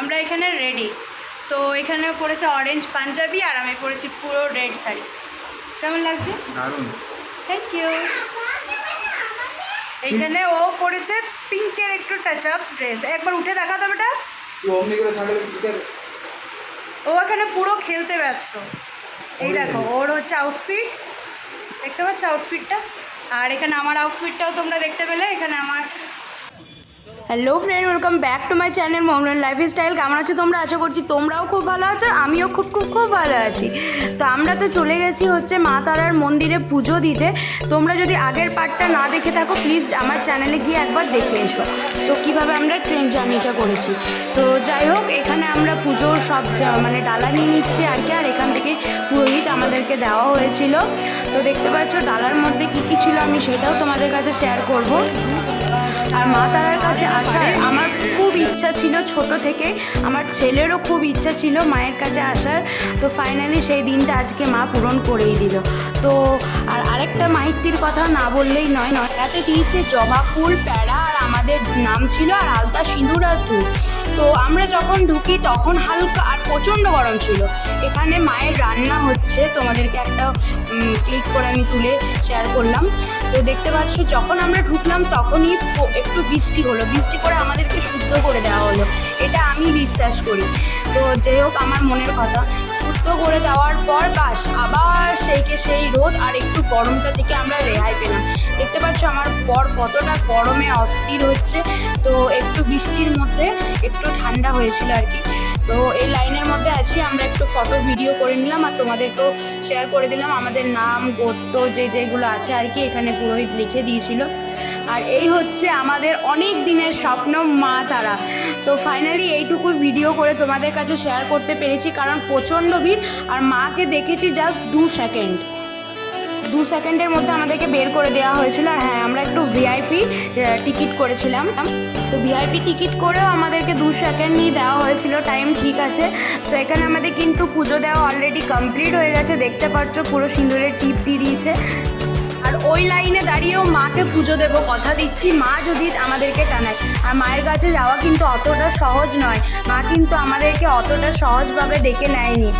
আমরা এখানে রেডি তো এখানে পড়েছে অরেঞ্জ পাঞ্জাবি আর আমি পরেছি পুরো রেড শাড়ি। কেমন লাগছে? দারুণ। থ্যাংক ইউ এখানে ও পরেছে পিঙ্কের একটু টাচ আপ ড্রেস একবার উঠে দেখা তো বেটা করে ও এখানে পুরো খেলতে ব্যস্ত। এই দেখো ওর। হচ্ছে আউটফিট দেখতে পাচ্ছ আউটফিটটা আর এখানে আমার আউটফিটটাও তোমরা দেখতে পেলে। এখানে আমার hello friend welcome back to my channel মোমলেন lifestyle কেমন আছো তোমরা? আশা করছি তোমরাও খুব ভালো আছো, আমিও খুব খুব খুব ভালো আছি। তো আমরা তো চলে গেছি হচ্ছে মা তারার মন্দিরে পুজো দিতে। তোমরা যদি আগের পার্টটা না দেখে থাকো প্লিজ আমার চ্যানেলে গিয়ে একবার দেখে এসো। তো কীভাবে আমরা ট্রেন জার্নিটা করেছি? তো যাই হোক, এখানে আমরা পুজোর সব মানে ডালা নিয়ে নিচ্ছি আর কি, আর এখান থেকে পুরোহিত আমাদেরকে দেওয়া হয়েছিল। তো দেখতে পাচ্ছ, ডালার মধ্যে কী কী ছিল আমি সেটাও তোমাদের কাছে শেয়ার করব। আর মা তারার কাছে আসার আমার খুব ইচ্ছা ছিল ছোট থেকে। আমার ছেলেরও খুব ইচ্ছা ছিল মায়ের কাছে আসার। তো ফাইনালি সেই দিনটা আজকে মা পূরণ করেই দিল। তো আর আরেকটা মাহিতির কথা না বললেই নয় নয় তাতে দিয়েছে জবা ফুল প্যারা আর আমাদের নাম ছিল আর আলতা সিঁদুর আর তো আমরা যখন ঢুকি, তখন হালকা আর প্রচণ্ড গরম ছিল। এখানে মায়ের রান্না হচ্ছে। তোমাদেরকে একটা ক্লিক করে আমি তুলে শেয়ার করলাম। তো দেখতে পাচ্ছ, যখন আমরা ঢুকলাম, তখনই একটু বৃষ্টি হলো। বৃষ্টি করে আমাদেরকে শুদ্ধ করে দেওয়া হলো। এটা আমি বিশ্বাস করি। তো যাই হোক, আমার মনের কথা। শুদ্ধ করে দেওয়ার পর বাস আবার সেইকে সেই রোদ আর একটু গরমটা থেকে আমরা রেহাই পেলাম। দেখতে পাচ্ছ আমার পর কতটা গরমে অস্থির হচ্ছে। তো একটু বৃষ্টির মধ্যে একটু ঠান্ডা হয়েছিল আর কি। তো এই লাইনের মধ্যে আছি, আমরা একটু ফটো ভিডিও করে নিলাম আর তোমাদেরকেও শেয়ার করে দিলাম। আমাদের নাম গোত্র যে যেগুলো আছে আর কি, এখানে পুরোহিত লিখে দিয়েছিল। আর এই হচ্ছে আমাদের অনেক দিনের স্বপ্ন মা তারা। তো ফাইনালি এইটুকু ভিডিও করে তোমাদের কাছে শেয়ার করতে পেরেছি, কারণ প্রচণ্ড ভিড়। আর মাকে দেখেছি জাস্ট দু সেকেন্ড দু সেকেন্ডের মধ্যে আমাদেরকে বের করে দেওয়া হয়েছিল। আর হ্যাঁ আমরা একটু ভিআইপি টিকিট করেছিলাম। তো ভিআইপি টিকিট করেও আমাদেরকে দু সেকেন্ড নিয়ে দেওয়া হয়েছিল। টাইম ঠিক আছে। তো এখানে আমাদের কিন্তু পুজো দেওয়া অলরেডি কমপ্লিট হয়ে গেছে। দেখতে পাচ্ছ পুরো সিঁদুরের টিপ দিয়ে দিয়েছে। আর ওই লাইনে দাঁড়িয়েও মাকে পুজো দেবো, কথা দিচ্ছি। মা যদি আমাদেরকে টানায় আর মায়ের কাছে যাওয়া কিন্তু অতটা সহজ নয়। মা কিন্তু আমাদেরকে অতটা সহজভাবে ডেকে নেয়নি।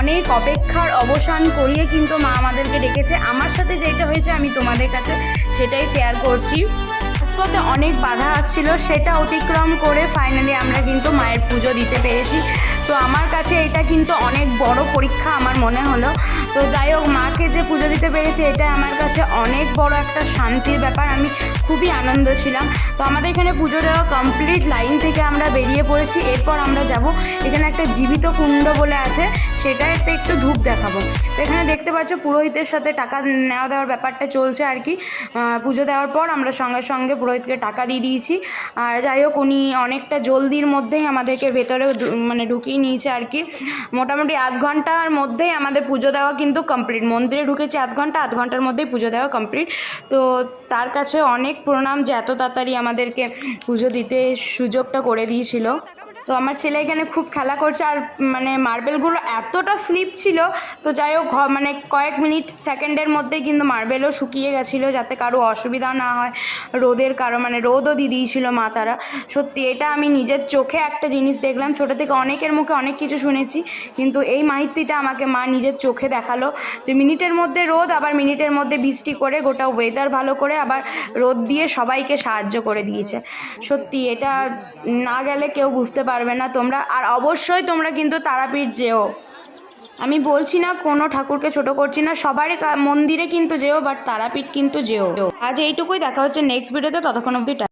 অনেক অপেক্ষার অবসান করিয়ে কিন্তু মা আমাদেরকে ডেকেছে। আমার সাথে যেটা হয়েছে আমি তোমাদের কাছে সেটাই শেয়ার করছি। অনেক বাধা আসছিল, সেটা অতিক্রম করে ফাইনালি আমরা কিন্তু মায়ের পুজো দিতে পেরেছি। তো আমার কাছে এটা কিন্তু অনেক বড় পরীক্ষা আমার মনে হলো। তো যাই হোক, মাকে যে পুজো দিতে পেরেছি, এটা আমার কাছে অনেক বড় একটা শান্তির ব্যাপার। আমি খুবই আনন্দ ছিলাম। তো আমাদের এখানে পুজো দেওয়া কমপ্লিট লাইন থেকে আমরা বেরিয়ে পড়েছি। এরপর আমরা যাব এখানে একটা জীবিত কুণ্ড বলে আছে। সেটাতে একটু ধূপ দেখাবো। তো এখানে দেখতে পাচ্ছ পুরোহিতের সাথে টাকা নেওয়া দেওয়ার ব্যাপারটা চলছে আর কি। পুজো দেওয়ার পর আমরা সঙ্গে সঙ্গে পুরোহিতকে টাকা দিয়ে দিয়েছি। আর যাই হোক, উনি অনেকটা জলদির মধ্যেই আমাদেরকে ভেতরে মানে ঢুকিয়ে নিয়েছে আর কি। মোটামুটি আধ ঘণ্টার মধ্যেই আমাদের পুজো দেওয়া কিন্তু কমপ্লিট মন্দিরে ঢুকেছি আধ ঘণ্টা, আধ ঘণ্টার মধ্যেই পুজো দেওয়া কমপ্লিট তো তার কাছে অনেক প্রণাম যে এত তাড়াতাড়ি আমাদেরকে পুজো দিতে সুযোগটা করে দিয়েছিল। তো আমার ছেলে এখানে খুব খেলা করছে আর মানে মার্বেলগুলো এতটা স্লিপ ছিল, তো যাই হোক মানে কয়েক মিনিট, সেকেন্ডের মধ্যে কিন্তু মার্বেলও শুকিয়ে গেছিল যাতে কারও অসুবিধা না হয়, রোদের কারও মানে রোদও দিয়ে দিয়েছিল মা তারা। সত্যি, এটা আমি নিজের চোখে একটা জিনিস দেখলাম, ছোটো থেকে অনেকের মুখে অনেক কিছু শুনেছি, কিন্তু এই মাহিতিটা আমাকে মা নিজের চোখে দেখাল, যে মিনিটের মধ্যে রোদ, আবার মিনিটের মধ্যে বৃষ্টি করে গোটা ওয়েদার ভালো করে আবার রোদ দিয়ে সবাইকে সাহায্য করে দিয়েছে। সত্যি, এটা না গেলে কেউ বুঝতে পারবে না তোমরা, আর অবশ্যই তোমরা কিন্তু তারাপীঠ যেও। আমি বলছি না কোনো ঠাকুরকে ছোট করছি না, সবারই মন্দিরে কিন্তু যেও বাট তারাপীঠ কিন্তু যেও। আজ এইটুকুই, দেখা হচ্ছে নেক্সট ভিডিওতে ততক্ষণ অবধি